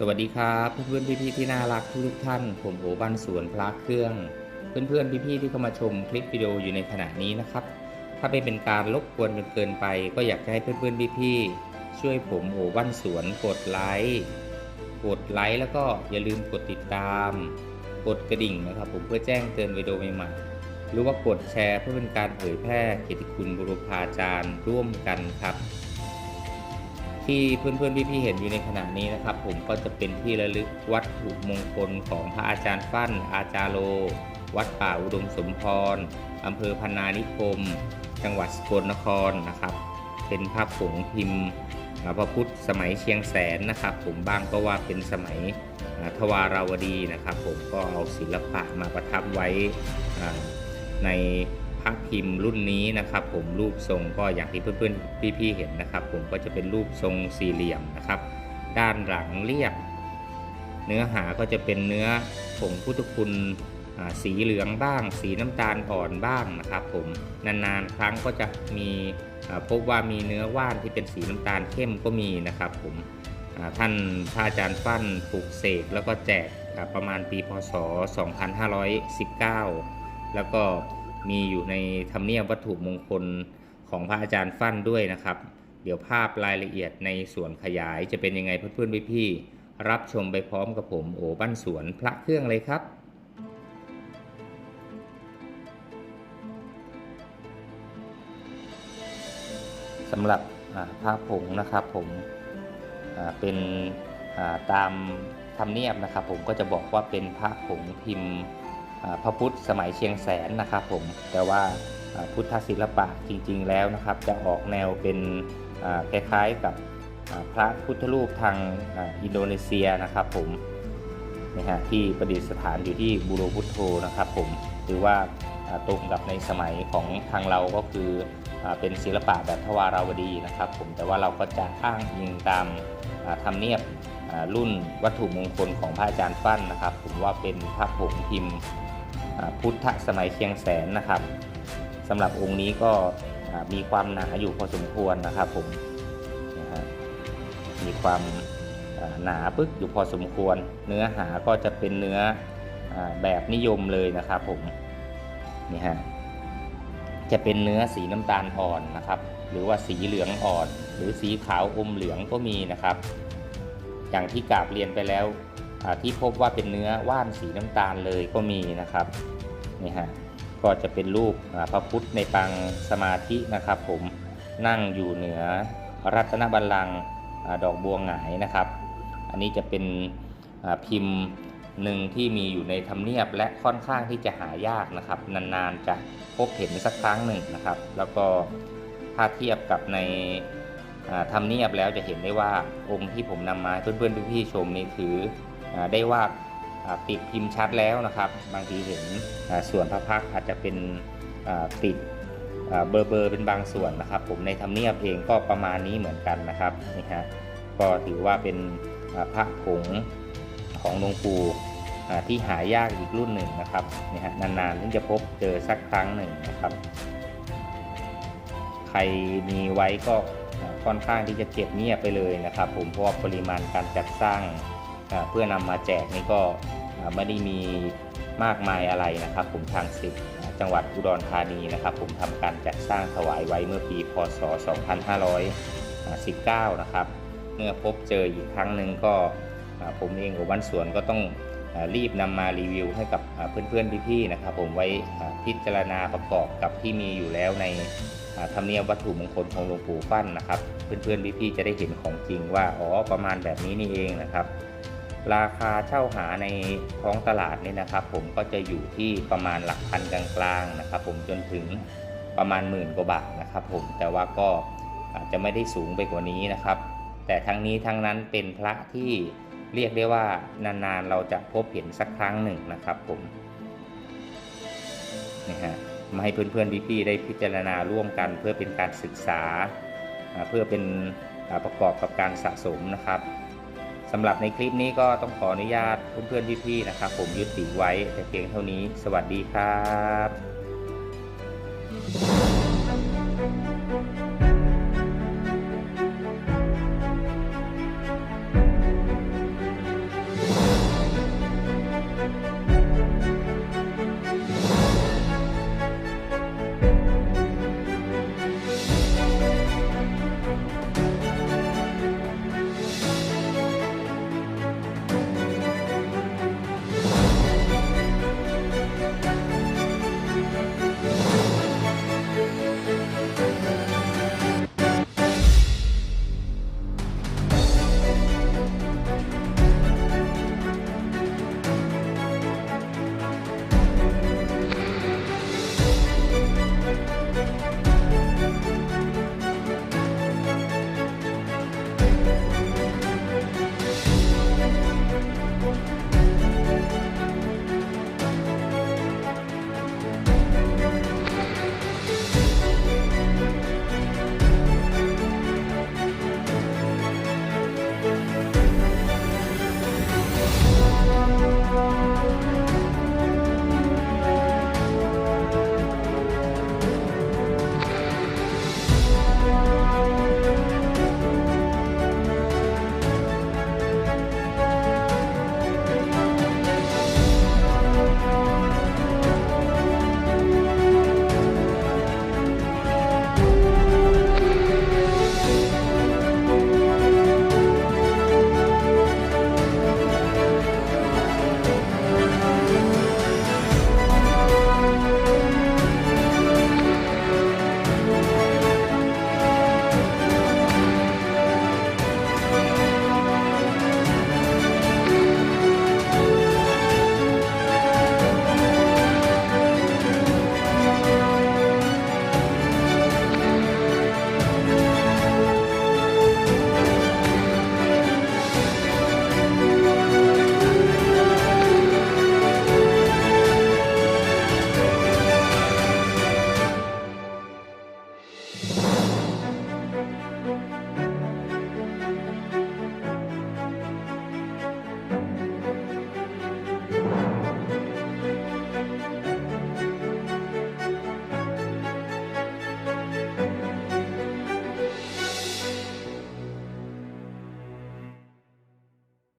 สวัสดีครับเพื่อนๆพี่ๆที่น่ารักทุกท่าน ผมโอบ้านสวนพระเครื่อง เพื่อนๆพี่ๆที่เข้ามาชมคลิปวิดีโออยู่ในขณะนี้นะครับ ถ้าไม่เป็นการรบกวนจนเกินไป ก็อยากจะให้เพื่อนๆพี่ๆช่วยผมโอบ้านสวนกดไลค์กดไลค์แล้วก็อย่าลืมกดติดตาม กดกระดิ่งนะครับ ผมเพื่อแจ้งเตือนวิดีโอใหม่ๆหรือว่ากดแชร์เพื่อเป็นการเผยแพร่เกียรติคุณบุรพาจารย์ร่วมกันครับ ที่เพื่อนๆพี่ๆเห็นอยู่ในขณะนี้นะครับ ผมก็จะเป็นที่ระลึกวัตถุมงคลของพระอาจารย์ฟั่น อาจารโล วัดป่าอุดมสมพรอำเภอพนานิคม จังหวัดสกลนครนะครับ เป็นภาพผงพิมพ์พระพุทธสมัยเชียงแสนนะครับ ผมบ้างก็ว่าเป็นสมัยทวาราวดีนะครับ ผมก็เอาศิลปะมาประทับไว้ใน พระพิมพ์รุ่นนี้นะครับ ผมรูปทรงก็อย่างที่เพื่อนๆพี่ๆเห็นนะครับ ผมก็จะเป็นรูปทรงสี่เหลี่ยมนะครับ ด้านหลังเรียบ เนื้อหาก็จะเป็นเนื้อผงพุทธคุณสีเหลืองบ้าง สีน้ำตาลอ่อนบ้างนะครับ ผมนานๆครั้งก็จะมีพบว่ามีเนื้อว่านที่เป็นสีน้ำตาลเข้มก็มีนะครับ ผมท่านพระอาจารย์ฟั่นปลูกเสกแล้วก็แจกประมาณปีพศ 2519 แล้วก็ มีอยู่ในธรรมเนียบวัตถุมงคลของพระอาจารย์ฟั่นด้วยนะครับ เดี๋ยวภาพรายละเอียดในส่วนขยายจะเป็นยังไงเพื่อนๆพี่ๆรับชมไปพร้อมกับผมโอบ้านสวนพระเครื่องเลยครับสำหรับอ่าพระผงนะครับผมเป็นตามธรรมเนียบนะครับ ผมก็จะบอกว่าเป็นพระผงพิมพ์ พระพุทธสมัยเชียงแสนนะครับผมแต่ว่าพุทธศิลปะจริง ๆ แล้วนะครับ จะออกแนวเป็นคล้ายๆกับพระพุทธรูปทางอ,อินโดนีเซียนะครับผมนะฮะที่ประดิษฐานอยู่ที่บูโรพุทโธนะครับผมหรือว่าตรงกับในสมัยของทางเราก็คืออเป็นศิลปะแบบทวาราวดีนะครับผมแต่ว่าเราก็จะอ้างอิงตามธรรมเนียบรุ่นวัตถุมงคลของพระอาจารย์ฟั่นนะครับ ผมว่าเป็นพระผงพิมพ์ พุทธสมัยเชียงแสนนะครับสำหรับองค์นี้ก็มีความหนาอยู่พอสมควรนะครับผมนะฮะมีความหนาปึ๊กอยู่พอสมควร เนื้อหาก็จะเป็นเนื้อแบบนิยมเลยนะครับผมนี่ฮะจะเป็นเนื้อสีน้ำตาลอ่อนนะครับ หรือว่าสีเหลืองอ่อน หรือสีขาวอมเหลืองก็มีนะครับ อย่างที่กราบเรียนไปแล้ว ที่พบว่าเป็นเนื้อว่านสีน้ำตาลเลยก็มีนะครับนี่ฮะก็จะเป็นรูปพระพุทธในปางสมาธินะครับผมนั่งอยู่เหนือรัตนบัลลังก์ดอกบัวหงายนะครับ อันนี้จะเป็นพิมพ์หนึ่งที่มีอยู่ในธรรมเนียบและค่อนข้างที่จะหายากนะครับ นานๆจะพบเห็นสักครั้งหนึ่งนะครับ แล้วก็ถ้าเทียบกับในอ่าธรรมเนียบแล้วจะเห็นได้ว่าองค์ที่ผมนำมาเพื่อนๆพี่ๆชมนี่ถือ ได้วาอ่าติดพิมพ์ชัดแล้วนะครับ บางทีเห็นส่วนพระพักอาจจะเป็นติดเบอร์เบอร์เป็นบางส่วนนะครับ ผมในธรรมเนียบเองก็ประมาณนี้เหมือนกันนะครับนี่ฮะก็ถือว่าเป็นพระผงของหลวงปู่ที่หายากอีกรุ่นหนึ่งนะครับนี่ฮะนานๆถึงจะพบเจอสักครั้งหนึ่งนะครับ ใครมีไว้ก็ค่อนข้างที่จะเก็บเงียบไปเลยนะครับ ผมเพราะว่าปริมาณการจัดสร้าง เพื่อนำมาแจกนี่ก็ไม่ได้มีมากมายอะไรนะครับ ผมทางสิทธิ์จังหวัดอุดรธานีนะครับ ผมทำการจัดสร้างถวายไว้เมื่อปีพศ 2519 นะครับ เมื่อพบเจออีกครั้งหนึ่งก็ผมเองกับวันสวนก็ต้องรีบนำมารีวิวให้กับอ่าเพื่อนๆพี่ๆนะครับ ผมไว้พิจารณาประกอบกับที่มีอยู่แล้วในธรรมเนียบวัตถุมงคลของหลวงปู่ฟั่นนะครับ เพื่อนๆพี่ๆจะได้เห็นของจริงว่าอ๋อประมาณแบบนี้นี่เองนะครับ ราคาเช่าหาในท้องตลาดนี่นะครับ ผมก็จะอยู่ที่ประมาณหลักพันกลางๆนะครับ ผมจนถึงประมาณหมื่นกว่าบาทนะครับ ผมแต่ว่าก็อาจจะไม่ได้สูงไปกว่านี้นะครับ แต่ทั้งนี้ทั้งนั้นเป็นพระที่เรียกได้ว่านานๆเราจะพบเห็นสักครั้งหนึ่งนะครับ ผมนี่ฮะมาให้เพื่อนๆพี่ๆได้พิจารณาร่วมกันเพื่อเป็นการศึกษาเพื่อเป็นประกอบกับการสะสมนะครับ สำหรับในคลิปนี้ก็ต้องขออนุญาตเพื่อนๆพี่ๆนะครับ ผมยุติไว้แต่เพียงเท่านี้ สวัสดีครับ